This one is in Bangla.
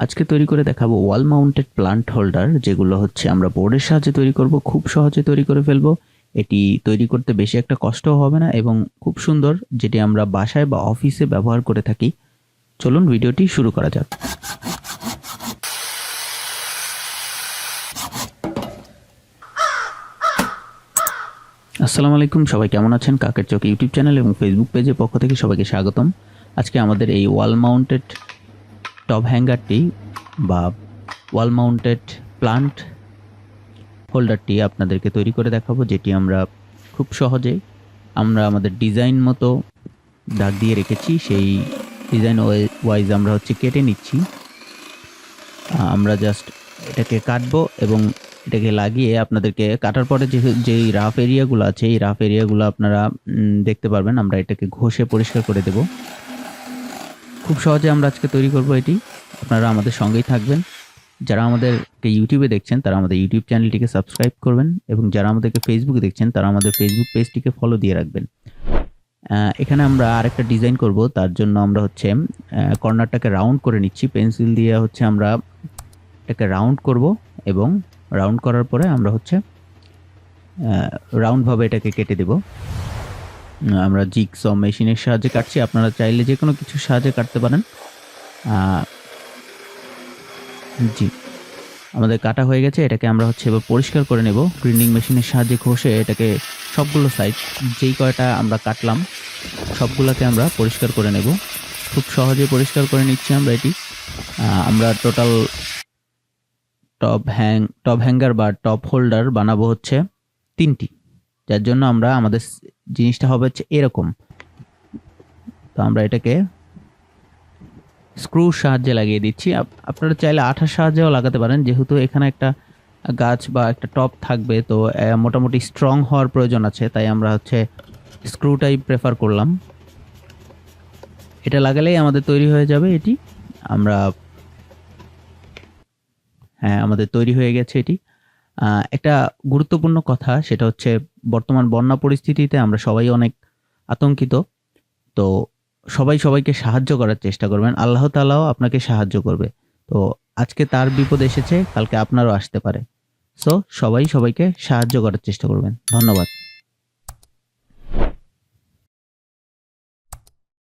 আজকে তৈরি করে দেখাবো ওয়াল মাউন্টেড প্লান্ট হোল্ডার যেগুলো হচ্ছে আমরা বোর্ডের সাহায্যে তৈরি করব, খুব সহজে তৈরি করে ফেলব। এটি তৈরি করতে বেশি একটা কষ্টও হবে না এবং খুব সুন্দর, যেটি আমরা বাসায় বা অফিসে ব্যবহার করে থাকি। চলুন ভিডিওটি শুরু করা যাক। আসসালামু আলাইকুম, সবাই কেমন আছেন? কাকের চোখ ইউটিউব চ্যানেল এবং ফেসবুক পেজের পক্ষ থেকে সবাইকে স্বাগতম। আজকে আমাদের এই ওয়াল মাউন্টেড টপ হ্যাঙ্গারটি বা ওয়াল মাউন্টেড প্লান্ট হোল্ডারটি আপনাদেরকে তৈরি করে দেখাবো, যেটি আমরা খুব সহজে আমরা আমাদের ডিজাইন মতো দাগ দিয়ে রেখেছি। সেই ডিজাইন ওয়াইজ আমরা হচ্ছে কেটে নিচ্ছি। আমরা জাস্ট এটাকে কাটবো এবং এটাকে লাগিয়ে আপনাদেরকে কাটার পরে যে, যেই রাফ এরিয়াগুলো আছে, এই রাফ এরিয়াগুলো আপনারা দেখতে পারবেন। আমরা এটাকে ঘষে পরিষ্কার করে দেব। খুব সহজে আমরা আজকে তৈরি করব এটি। আপনারা আমাদের সঙ্গেই থাকবেন। যারা আমাদেরকে ইউটিউবে দেখছেন, তারা আমাদের ইউটিউব চ্যানেলটিকে সাবস্ক্রাইব করবেন এবং যারা আমাদেরকে ফেসবুকে দেখছেন, তারা আমাদের ফেসবুক পেজটিকে ফলো দিয়ে রাখবেন। এখানে আমরা আরেকটা ডিজাইন করব। তার জন্য আমরা হচ্ছে কর্নারটাকে রাউন্ড করে নিচ্ছি। পেন্সিল দিয়ে হচ্ছে আমরা এটাকে রাউন্ড করব এবং রাউন্ড করার পরে আমরা হচ্ছে রাউন্ডভাবে এটাকে কেটে দেব। আমরা জিক্স মেশিনের সাহায্যে কাটছি। আপনারা চাইলে যে কোনো কিছুর সাহায্যে কাটতে পারেন। জি। আমাদের কাটা হয়ে গেছে। এটাকে আমরা হচ্ছে এবার পরিষ্কার করে নেব। গ্রিন্ডিং মেশিনের সাহায্যে ঘষে এটাকে সবগুলো সাইড যেই কয়টা আমরা কাটলাম, সবগুলোকে আমরা পরিষ্কার করে নেব। খুব সহজে পরিষ্কার করে নিচ্ছি আমরা এটি। আমরা total top hang top hanger বা টপ হোল্ডার বানাবো হচ্ছে তিনটি। যার জন্য আমরা আমাদের জিনিসটা হবে হচ্ছে এরকম। তো আমরা এটাকে স্ক্রুর সাহায্যে লাগিয়ে দিচ্ছি। আপ- আপনারা চাইলে আঠার সাহায্যেও লাগাতে পারেন। যেহেতু এখানে একটা গাছ বা একটা টপ থাকবে, তো মোটামুটি স্ট্রং হওয়ার প্রয়োজন আছে। তাই আমরা হচ্ছে স্ক্রুটাই প্রেফার করলাম। এটা লাগালেই আমাদের তৈরি হয়ে যাবে এটি। আমরা হ্যাঁ আমাদের তৈরি হয়ে গেছে এটি। একটা গুরুত্বপূর্ণ কথা, সেটা হচ্ছে বর্তমান বন্যা পরিস্থিতিতে আমরা সবাই অনেক আতঙ্কিত। তো সবাই সবাইকে সাহায্য করার চেষ্টা করবেন। আল্লাহ তালাও আপনাকে সাহায্য করবে। তো আজকে তার বিপদ এসেছে, কালকে আপনারও আসতে পারে। সো সবাই সবাইকে সাহায্য করার চেষ্টা করবেন। ধন্যবাদ।